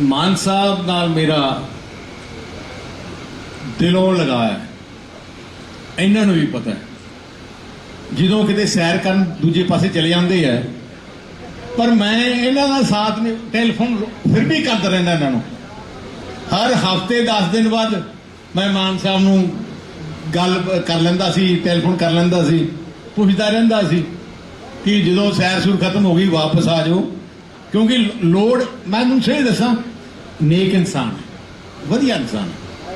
ਮਾਨ ਸਾਹਿਬ ਨਾਲ ਮੇਰਾ ਦਿਲੋਂ ਲਗਾਇਆ ਹੈ। ਇਹਨਾਂ ਨੂੰ ਵੀ ਪਤਾ ਹੈ। ਜਦੋਂ ਕਿਤੇ ਸੈਰ ਕਰਨ ਦੂਜੇ ਪਾਸੇ ਚਲੇ ਜਾਂਦੇ ਆ ਪਰ ਮੈਂ ਇਹਨਾਂ ਦਾ ਸਾਥ ਨਹੀਂ ਟੈਲੀਫੋਨ ਫਿਰ ਵੀ ਕਰਦਾ ਰਹਿੰਦਾ ਇਹਨਾਂ ਨੂੰ। ਹਰ ਹਫ਼ਤੇ 10 ਦਿਨ ਬਾਅਦ ਮੈਂ ਮਾਨ ਸਾਹਿਬ ਨੂੰ ਗੱਲ ਕਰ ਲੈਂਦਾ ਸੀ ਟੈਲੀਫੋਨ ਕਰ ਲੈਂਦਾ ਸੀ, ਪੁੱਛਦਾ ਰਹਿੰਦਾ ਸੀ ਕਿ ਜਦੋਂ ਸੈਰ ਸੂਰ ਖਤਮ ਹੋ ਗਈ, ਵਾਪਸ ਆ ਜਾਓ। ਕਿਉਂਕਿ ਲੋੜ, ਮੈਂ ਤੁਹਾਨੂੰ ਸਹੀ ਦੱਸਾਂ, ਨੇਕ ਇਨਸਾਨ ਵਧੀਆ ਇਨਸਾਨ ਹੈ।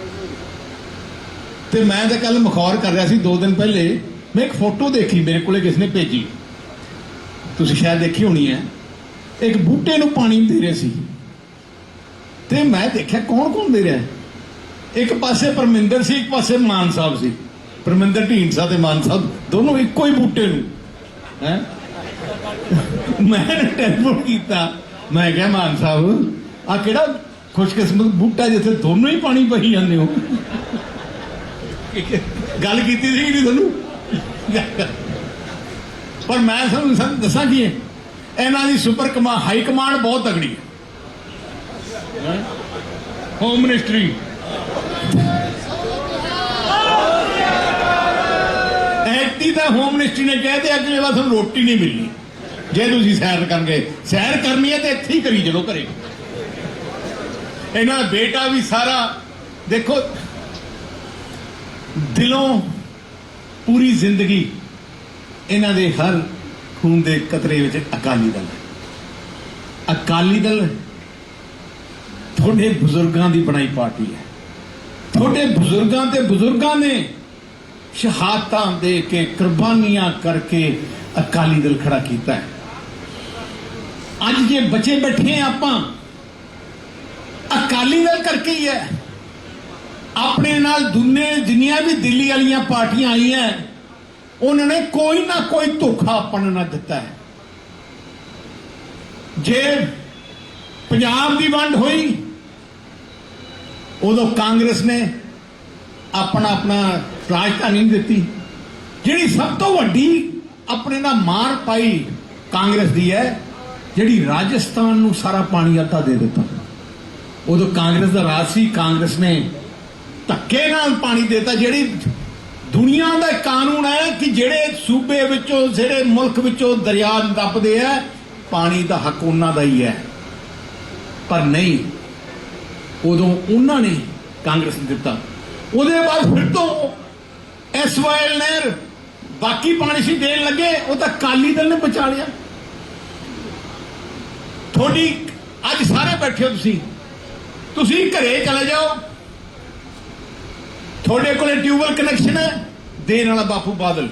ਤੇ ਮੈਂ ਤਾਂ ਕੱਲ ਮਖੌਰ ਕਰ ਰਿਹਾ ਸੀ 2 ਦਿਨ ਪਹਿਲੇ, ਮੈਂ ਇੱਕ ਫੋਟੋ ਦੇਖੀ, ਮੇਰੇ ਕੋਲੇ ਕਿਸ ਨੇ ਭੇਜੀ। ਤੁਸੀਂ ਸ਼ਾਇਦ ਦੇਖੀ ਹੋਣੀ ਹੈ। ਇੱਕ ਬੂਟੇ ਨੂੰ ਪਾਣੀ ਦੇ ਰਿਹਾ ਸੀ। ਤੇ ਮੈਂ ਦੇਖਿਆ ਕੌਣ ਕੌਣ ਦੇ ਰਿਹਾ ਇੱਕ ਪਾਸੇ ਪਰਮਿੰਦਰ ਸੀ, ਇੱਕ ਪਾਸੇ ਮਾਨ ਸਾਹਿਬ ਸੀ। ਪਰਮਿੰਦਰ ਢੀਂਡਸਾ ਤੇ ਮਾਨ ਸਾਹਿਬ, ਦੋਨੋਂ ਇੱਕੋ ਹੀ ਬੂਟੇ ਨੂੰ, ਹੈ? ਮੈਂ ਟੈਲੀਫੋਨ ਕੀਤਾ। ਮੈਂ ਕਿਹਾ, ਮਾਨ ਸਾਹਿਬ ਆ ਕਿਹੜਾ ਖੁਸ਼ਕਿਸਮਤ ਬੂਟਾ ਜਿੱਥੇ ਦੋਨੋਂ ਹੀ ਪਾਣੀ ਪਈ ਜਾਂਦੇ ਹੋ? ਗੱਲ ਕੀਤੀ ਸੀ ਨਹੀਂ ਤੁਹਾਨੂੰ? ਪਰ ਮੈਂ ਤੁਹਾਨੂੰ ਸੰ- ਦੱਸਾਂ ਕੀ ਹੈ, ਇਹਨਾਂ ਦੀ ਸੁਪਰ ਕਮਾ, ਹਾਈ ਕਮਾਂਡ ਬਹੁਤ ਤਗੜੀ ਹੈ। ਹੋਮ ਮਿਨਿਸਟਰੀ ਐਕਟੀ ਦਾ ਹੋਮ ਮਿਨਿਸਟਰੀ ਨੇ ਕਹਿ ਤੇ ਅਗਲੇ ਵਾਰ ਤੁਹਾਨੂੰ ਰੋਟੀ ਨਹੀਂ ਮਿਲਣੀ। ਜੇ ਤੁਸੀਂ ਸੈਰ ਕਰਨਗੇ, ਸੈਰ ਕਰਨੀ ਹੈ ਤੇ ਇੱਥੇ ਹੀ ਕਰੀ ਚਲੋ ਘਰੇ। ਇਹਨਾਂ ਦਾ ਬੇਟਾ ਵੀ ਸਾਰਾ, ਦੇਖੋ, ਦਿਲੋਂ ਪੂਰੀ ਜ਼ਿੰਦਗੀ ਇਹਨਾਂ ਦੇ ਹਰ ਖੂਨ ਦੇ ਕਤਰੇ ਵਿੱਚ ਅਕਾਲੀ ਦਲ ਹੈ। ਅਕਾਲੀ ਦਲ ਤੁਹਾਡੇ ਬਜ਼ੁਰਗਾਂ ਦੀ ਬਣਾਈ ਪਾਰਟੀ ਹੈ। ਤੁਹਾਡੇ ਬਜ਼ੁਰਗਾਂ ਤੇ ਬਜ਼ੁਰਗਾਂ ਨੇ ਸ਼ਹਾਦਤਾਂ ਦੇ ਕੇ ਕੁਰਬਾਨੀਆਂ ਕਰਕੇ ਅਕਾਲੀ ਦਲ ਖੜਾ ਕੀਤਾ ਹੈ। ਅੱਜ ਜੇ ਬਚੇ ਬੈਠੇ ਆਪਾਂ, ਅਕਾਲੀ ਦਲ ਕਰਕੇ ਹੀ ਹੈ। ਆਪਣੇ ਨਾਲ ਦੁਨੀਆ, ਜਿੰਨੀਆਂ ਵੀ ਦਿੱਲੀ ਵਾਲੀਆਂ ਪਾਰਟੀਆਂ ਆਈਆਂ, ਉਹਨਾਂ ਨੇ ਕੋਈ ਨਾ ਕੋਈ ਧੋਖਾ ਆਪਾਂ ਨੂੰ ਨਾ ਦਿੱਤਾ ਹੈ। ਜੇ ਪੰਜਾਬ ਦੀ ਵੰਡ ਹੋਈ, ਉਦੋਂ ਕਾਂਗਰਸ ਨੇ ਆਪਣਾ ਆਪਣਾ ਰਾਜਧਾਨੀ ਨਹੀਂ ਦਿੱਤੀ। ਜਿਹੜੀ ਸਭ ਤੋਂ ਵੱਡੀ ਆਪਣੇ ਨਾਲ ਮਾਰ ਪਾਈ ਕਾਂਗਰਸ ਦੀ ਹੈ ਜਿਹੜੀ ਰਾਜਸਥਾਨ ਨੂੰ ਸਾਰਾ ਪਾਣੀ ਅੱਧਾ ਦੇ ਦਿੱਤਾ। ਉਦੋਂ ਕਾਂਗਰਸ ਦਾ ਰਾਜ ਸੀ, ਕਾਂਗਰਸ ਨੇ ਧੱਕੇ ਨਾਲ ਪਾਣੀ ਦੇਤਾ। ਜਿਹੜੀ ਦੁਨੀਆ ਦਾ ਕਾਨੂੰਨ ਹੈ ਕਿ ਜਿਹੜੇ ਸੂਬੇ ਵਿੱਚੋਂ, ਜਿਹੜੇ ਮੁਲਕ ਵਿੱਚੋਂ ਦਰਿਆ ਦੱਬਦੇ ਆ, ਪਾਣੀ ਦਾ ਹੱਕ ਉਹਨਾਂ ਦਾ ਹੀ ਹੈ। ਪਰ ਨਹੀਂ, ਉਦੋਂ ਉਹਨਾਂ ਨੇ ਕਾਂਗਰਸ ਨੂੰ ਦਿੱਤਾ। ਉਹਦੇ ਬਾਅਦ ਫਿਰ ਤੋਂ ਐਸਵਾਈਐਲ ਨਹਿਰ ਬਾਕੀ ਪਾਣੀ ਸੀ ਦੇਣ ਲੱਗੇ, ਉਹ ਤਾਂ ਕਾਲੀ ਦਲ ਨੇ ਬਚਾ ਲਿਆ। ਤੁਹਾਡੀ ਅੱਜ ਸਾਰੇ ਬੈਠੇ ਹੋ ਤੁਸੀਂ। ਤੁਸੀਂ ਘਰੇ ਚਲੇ ਜਾਓ। ਤੁਹਾਡੇ ਕੋਲੇ ਟਿਊਬਲ ਕਨੈਕਸ਼ਨ ਹੈ। ਦੇਣ ਵਾਲਾ ਬਾਪੂ ਬਾਦਲ।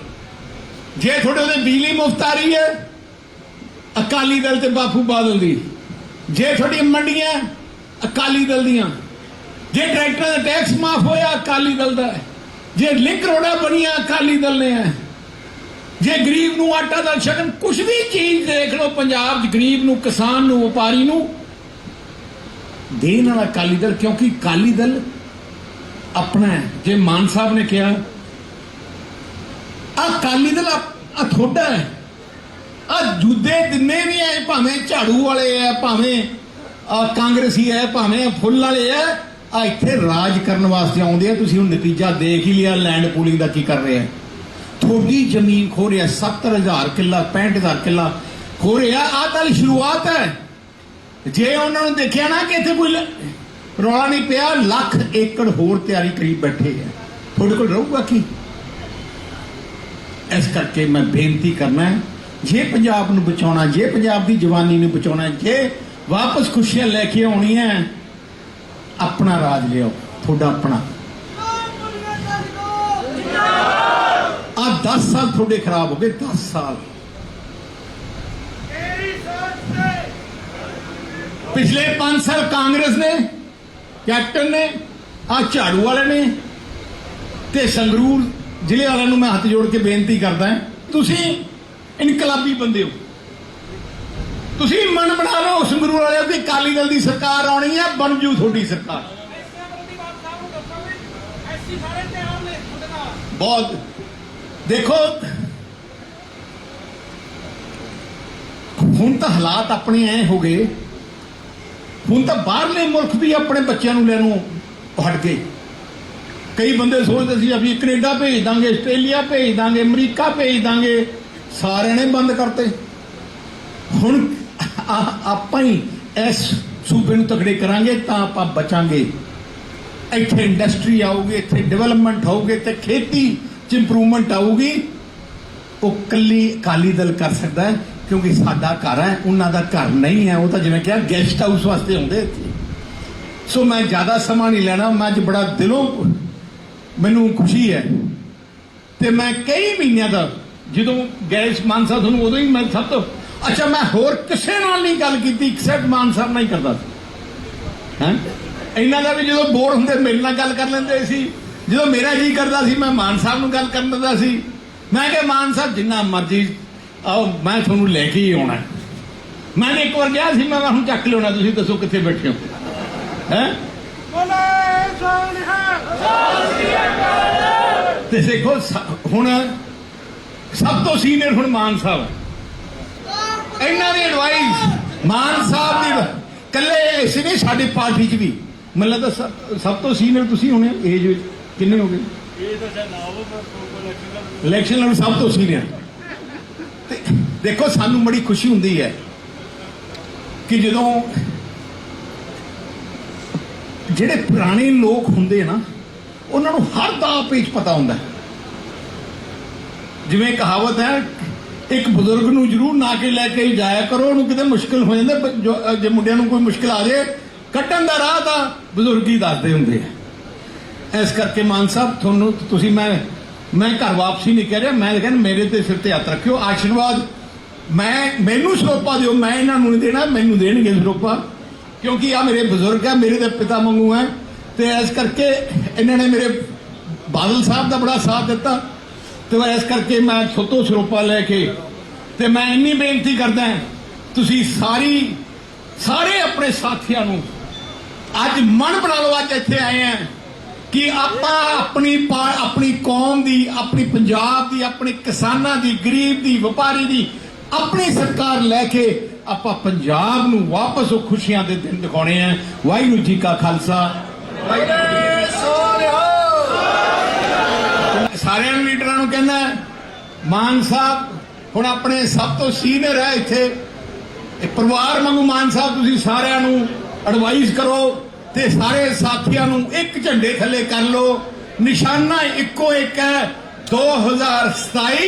ਜੇ ਤੁਹਾਡੇ ਉਹਦੇ ਬਿਜਲੀ ਮੁਫਤ ਆ ਰਹੀ ਹੈ, ਅਕਾਲੀ ਦਲ ਤੇ ਬਾਪੂ ਬਾਦਲ ਦੀ। ਜੇ ਤੁਹਾਡੀ ਮੰਡੀਆਂ, ਅਕਾਲੀ ਦਲ ਦੀਆਂ। ਜੇ ਟਰੈਕਟਰਾਂ ਦਾ ਟੈਕਸ ਮਾਫ ਹੋਇਆ, ਅਕਾਲੀ ਦਲ ਦਾ। ਜੇ ਲਿੰਕ ਰੋਡਾਂ ਬਣੀਆਂ, ਅਕਾਲੀ ਦਲ ਨੇ। ਹੈ ਜੇ ਗਰੀਬ ਨੂੰ ਆਟਾ ਦਾ ਸ਼ਗਨ ਕੁਝ ਵੀ ਚੀਜ਼ ਦੇਖ ਲਓ, ਪੰਜਾਬ 'ਚ ਗਰੀਬ ਨੂੰ, ਕਿਸਾਨ ਨੂੰ, ਵਪਾਰੀ ਨੂੰ, ਦੇਣ ਵਾਲਾ ਅਕਾਲੀ ਦਲ, ਕਿਉਂਕਿ ਅਕਾਲੀ ਦਲ ਆਪਣਾ ਜੇ ਮਾਨ ਸਾਹਿਬ ਨੇ ਕਿਹਾ ਆ ਅਕਾਲੀ ਦਲ ਆ ਥੋੜਾ ਹੈ। ਆ ਜੁੱਦੇ ਦਿੰਨੇ ਵੀ ਐ ਭਾਵੇਂ ਝਾੜੂ ਵਾਲੇ ਐ ਭਾਵੇਂ ਕਾਂਗਰਸੀ ਐ ਭਾਵੇਂ ਫੁੱਲ ਵਾਲੇ ਐ ਆ ਇੱਥੇ ਰਾਜ ਕਰਨ ਵਾਸਤੇ ਆਉਂਦੇ ਆ। ਤੁਸੀਂ ਹੁਣ ਨਤੀਜਾ ਦੇਖ ਹੀ ਲਿਆ, ਲੈਂਡ ਪੂਲਿੰਗ ਦਾ ਕੀ ਕਰ ਰਿਹਾ ਥੋੜੀ ਜ਼ਮੀਨ ਖੋ ਰਿਹਾ 70000 ਕਿੱਲਾ 65000 ਕਿੱਲਾ ਖੋ ਰਿਹਾ। ਆ ਤਾਂ ਸ਼ੁਰੂਆਤ ਹੈ। ਜੇ ਉਹਨਾਂ ਨੂੰ ਦੇਖਿਆ ਨਾ ਕਿ ਇੱਥੇ ਕੋਈ ਰੌਲਾ ਨਹੀਂ ਪਿਆ, ਲੱਖ ਏਕੜ ਹੋਰ ਤਿਆਰੀ ਕਰੀ ਬੈਠੇ ਆ। ਤੁਹਾਡੇ ਕੋਲ ਰਹੂਗਾ ਕੀ? ਇਸ ਕਰਕੇ ਮੈਂ ਬੇਨਤੀ ਕਰਨਾ ਜੇ ਪੰਜਾਬ ਨੂੰ ਬਚਾਉਣਾ, ਜੇ ਪੰਜਾਬ ਦੀ ਜਵਾਨੀ ਨੂੰ ਬਚਾਉਣਾ ਜੇ ਵਾਪਸ ਖੁਸ਼ੀਆਂ ਲੈ ਕੇ ਆਉਣੀਆਂ, ਆਪਣਾ ਰਾਜ ਲਿਓ ਤੁਹਾਡਾ ਆਪਣਾ। ਆ 10 ਸਾਲ ਤੁਹਾਡੇ ਖਰਾਬ ਹੋ ਗਏ 10 ਸਾਲ। ਪਿਛਲੇ 5 ਸਾਲ ਕਾਂਗਰਸ ਨੇ ਕੈਪਟਨ ਨੇ ਆ ਝਾੜੂ ਵਾਲੇ ਨੇ ਤੇ ਸੰਗਰੂਰ ਜ਼ਿਲ੍ਹੇ ਵਾਲਿਆਂ ਨੂੰ ਮੈਂ ਹੱਥ ਜੋੜ ਕੇ ਬੇਨਤੀ ਕਰਦਾ ਤੁਸੀਂ ਇਨਕਲਾਬੀ ਬੰਦੇ ਹੋ। ਤੁਸੀਂ ਮਨ ਬਣਾ ਲਓ ਸੰਗਰੂਰ ਵਾਲਿਆਂ ਦੀ ਕਾਲੀ ਦਲ ਦੀ ਸਰਕਾਰ ਆਉਣੀ ਹੈ ਬਣ ਜੂ ਤੁਹਾਡੀ ਸਰਕਾਰ। ਬਹੁਤ ਦੇਖੋ, ਹੁਣ ਤਾਂ ਹਾਲਾਤ ਆਪਣੇ ਐ ਹੋ ਗਏ। ਹੁਣ ਤਾਂ ਬਾਹਰਲੇ ਮੁਲਕ ਵੀ ਆਪਣੇ ਬੱਚਿਆਂ ਨੂੰ ਲੈਣੋਂ ਹਟ ਗਏ। ਕਈ ਬੰਦੇ ਸੋਚਦੇ ਸੀ, ਅਸੀਂ ਕੈਨੇਡਾ ਭੇਜ ਦਾਂਗੇ, ਆਸਟ੍ਰੇਲੀਆ ਭੇਜ ਦਾਂਗੇ, ਅਮਰੀਕਾ ਭੇਜ ਦਾਂਗੇ। ਸਾਰਿਆਂ ਨੇ ਬੰਦ ਕਰਤੇ। ਹੁਣ ਆਪਾਂ ਹੀ ਇਸ ਸੂਬੇ ਨੂੰ ਤਕੜੇ ਕਰਾਂਗੇ ਤਾਂ ਆਪਾਂ ਬਚਾਂਗੇ। ਇੱਥੇ ਇੰਡਸਟਰੀ ਆਊਗੀ, ਇੱਥੇ ਡਿਵੈਲਪਮੈਂਟ ਹੋਊਗੀ ਤੇ ਖੇਤੀ ਚ ਇੰਪਰੂਵਮੈਂਟ ਆਊਗੀ, ਉਹ ਕੱਲੀ ਅਕਾਲੀ ਦਲ ਕਰ ਸਕਦਾ ਹੈ, ਕਿਉਂਕਿ ਸਾਡਾ ਘਰ ਹੈ, ਉਹਨਾਂ ਦਾ ਘਰ ਨਹੀਂ ਹੈ, ਉਹ ਤਾਂ ਜਿਵੇਂ ਕਿਹਾ ਗੈਸਟ ਹਾਊਸ ਵਾਸਤੇ ਹੁੰਦੇ ਇੱਥੇ। ਸੋ ਮੈਂ ਜ਼ਿਆਦਾ ਸਮਾਂ ਨਹੀਂ ਲੈਣਾ, ਮੈਂ ਅੱਜ ਬੜਾ ਦਿਲੋਂ ਮੈਨੂੰ ਖੁਸ਼ੀ ਹੈ। ਤੇ ਮੈਂ ਕਈ ਮਹੀਨਿਆਂ ਦਾ, ਜਦੋਂ ਗੈਸ ਮਾਨਸਾ ਤੁਹਾਨੂੰ ਉਦੋਂ ਹੀ ਮੈਂ ਸਭ ਤੋਂ, ਅੱਛਾ, ਮੈਂ ਹੋਰ ਕਿਸੇ ਨਾਲ ਨਹੀਂ ਗੱਲ ਕੀਤੀ ਐਕਸੈਪਟ ਮਾਨ ਸਾਹਿਬ ਨਾਲ ਹੀ ਕਰਦਾ ਸੀ। ਹੈਂ? ਇਹਨਾਂ ਦਾ ਵੀ ਜਦੋਂ ਬੋਰ ਹੁੰਦੇ, ਮੇਰੇ ਨਾਲ ਗੱਲ ਕਰ ਲੈਂਦੇ ਸੀ। ਜਦੋਂ ਮੇਰਾ ਜੀ ਕਰਦਾ ਸੀ, ਮੈਂ ਮਾਨ ਸਾਹਿਬ ਨੂੰ ਗੱਲ ਕਰਨ ਦਿੰਦਾ ਸੀ। ਮੈਂ ਕਿਹਾ, ਮਾਨ ਸਾਹਿਬ, ਜਿੰਨਾ ਮਰਜ਼ੀ, ਆਓ, ਮੈਂ ਤੁਹਾਨੂੰ ਲੈ ਕੇ ਹੀ ਆਉਣਾ। ਮੈਂ ਇੱਕ ਵਾਰ ਗਿਆ ਸੀ, ਮੈਂ ਹੁਣ ਚੱਕ ਲਿਆਉਣਾ, ਤੁਸੀਂ ਦੱਸੋ ਕਿੱਥੇ ਬੈਠੇ ਹੋ? ਹੈ? ਬੋਲੇ ਸੋਨਿਹਾ ਤੇ ਦੇਖੋ ਹੁਣ ਸਭ ਤੋਂ ਸੀਨੀਅਰ ਹੁਣ ਮਾਨ ਸਾਹਿਬ ਇਹਨਾਂ ਦੀ ਐਡਵਾਈਸ ਮਾਨ ਸਾਹਿਬ ਦੀ ਕੱਲੇ ਇਸ ਨਹੀਂ ਸਾਡੀ ਪਾਰਟੀ 'ਚ ਵੀ। ਮੈਨੂੰ ਲੱਗਦਾ ਸਭ ਤੋਂ ਸੀਨੀਅਰ ਤੁਸੀਂ ਹੋਣੇ ਏਜ ਵਿੱਚ। ਕਿੰਨੇ ਹੋ ਗਏ? ਇਹ ਤਾਂ ਸ਼ਾਇਦ ਇਲੈਕਸ਼ਨ ਇਲੈਕਸ਼ਨ ਨਾਲ ਸਭ ਤੋਂ ਸੀਨੀਅਰ। ਤੇ ਦੇਖੋ, ਸਾਨੂੰ ਬੜੀ ਖੁਸ਼ੀ ਹੁੰਦੀ ਹੈ ਕਿ ਜਦੋਂ ਜਿਹੜੇ ਪੁਰਾਣੇ ਲੋਕ ਹੁੰਦੇ ਨਾ, ਉਹਨਾਂ ਨੂੰ ਹਰ ਦਾ ਪੇਚ ਪਤਾ ਹੁੰਦਾ ਜਿਵੇਂ ਕਹਾਵਤ ਹੈ, ਇੱਕ ਬਜ਼ੁਰਗ ਨੂੰ ਜਰੂਰ ਨਾ ਕੇ ਲੈ ਕੇ ਜਾਇਆ ਕਰੋ, ਉਹਨੂੰ ਕਿਤੇ ਮੁਸ਼ਕਲ ਹੋ ਜਾਂਦਾ ਜੋ- ਜੇ ਮੁੰਡਿਆਂ ਨੂੰ ਕੋਈ ਮੁਸ਼ਕਲ ਆ ਜਾਏ, ਕੱਟਣ ਦਾ ਰਾਹ ਤਾਂ ਬਜ਼ੁਰਗ ਹੀ ਦੱਸਦੇ ਹੁੰਦੇ ਆ। ਇਸ ਕਰਕੇ ਮਾਨ ਸਾਹਿਬ, ਤੁਹਾਨੂੰ ਤੁਸੀਂ ਮੈਂ ਮੈਂ ਘਰ ਵਾਪਸੀ ਨਹੀਂ ਕਹਿ ਰਿਹਾ, ਮੈਂ ਤਾਂ ਕਹਿੰਦਾ ਮੇਰੇ ਤੇ ਸਿਰ ਤੇ ਹੱਥ ਰੱਖਿਓ, ਆਸ਼ੀਰਵਾਦ। ਮੈਂ, ਮੈਨੂੰ ਸਰੋਪਾ ਦਿਓ, ਮੈਂ ਇਹਨਾਂ ਨੂੰ ਨਹੀਂ ਦੇਣਾ, ਮੈਨੂੰ ਦੇਣਗੇ ਸਰੋਪਾ। ਕਿਉਂਕਿ ਆ ਮੇਰੇ ਬਜ਼ੁਰਗ ਆ, ਮੇਰੇ ਦੇ ਪਿਤਾ ਵਾਂਗੂ ਹੈ ਤੇ ਇਸ ਕਰਕੇ ਇਹਨਾਂ ਨੇ ਮੇਰੇ ਬਾਦਲ ਸਾਹਿਬ ਦਾ ਬੜਾ ਸਾਥ ਦਿੱਤਾ। ਤੇ ਮੈਂ ਇਸ ਕਰਕੇ ਮੈਂ ਛੋਟੋ ਸਰੋਪਾ ਲੈ ਕੇ, ਤੇ ਮੈਂ ਇੰਨੀ ਬੇਨਤੀ ਕਰਦਾ ਤੁਸੀਂ ਸਾਰੀ, ਸਾਰੇ ਆਪਣੇ ਸਾਥੀਆਂ ਨੂੰ ਅੱਜ ਮਨ ਬਣਾ ਲਓ, ਅੱਜ ਇੱਥੇ ਆਏ ਆ। ਕਿ ਆਪਾਂ ਆਪਣੀ ਆਪਣੀ ਕੌਮ ਦੀ ਆਪਣੀ ਪੰਜਾਬ ਦੀ ਆਪਣੇ ਕਿਸਾਨਾਂ ਦੀ ਗਰੀਬ ਦੀ ਵਪਾਰੀ ਦੀ ਆਪਣੀ ਸਰਕਾਰ ਲੈ ਕੇ ਆਪਾਂ ਪੰਜਾਬ ਨੂੰ ਵਾਪਸ ਉਹ ਖੁਸ਼ੀਆਂ ਦੇ ਦਿਨ ਦਿਖਾਉਣੇ ਆ। ਵਾਹਿਗੁਰੂ ਜੀ ਕਾ ਖਾਲਸਾ। ਸਾਰਿਆਂ ਲੀਡਰਾਂ ਨੂੰ ਕਹਿੰਦਾ ਮਾਨ ਸਾਹਿਬ ਹੁਣ ਆਪਣੇ ਸਭ ਤੋਂ ਸੀਨੀਅਰ ਹੈ ਇੱਥੇ। ਇਹ ਪਰਿਵਾਰ ਵਾਂਗੂ ਮਾਨ ਸਾਹਿਬ ਤੁਸੀਂ ਸਾਰਿਆਂ ਨੂੰ ਐਡਵਾਈਸ ਕਰੋ। ਤੇ ਸਾਰੇ ਸਾਥੀਆਂ ਨੂੰ ਇੱਕ ਝੰਡੇ ਥੱਲੇ ਕਰ ਲਓ। ਨਿਸ਼ਾਨਾ ਇੱਕੋ ਇੱਕ ਹੈ 2027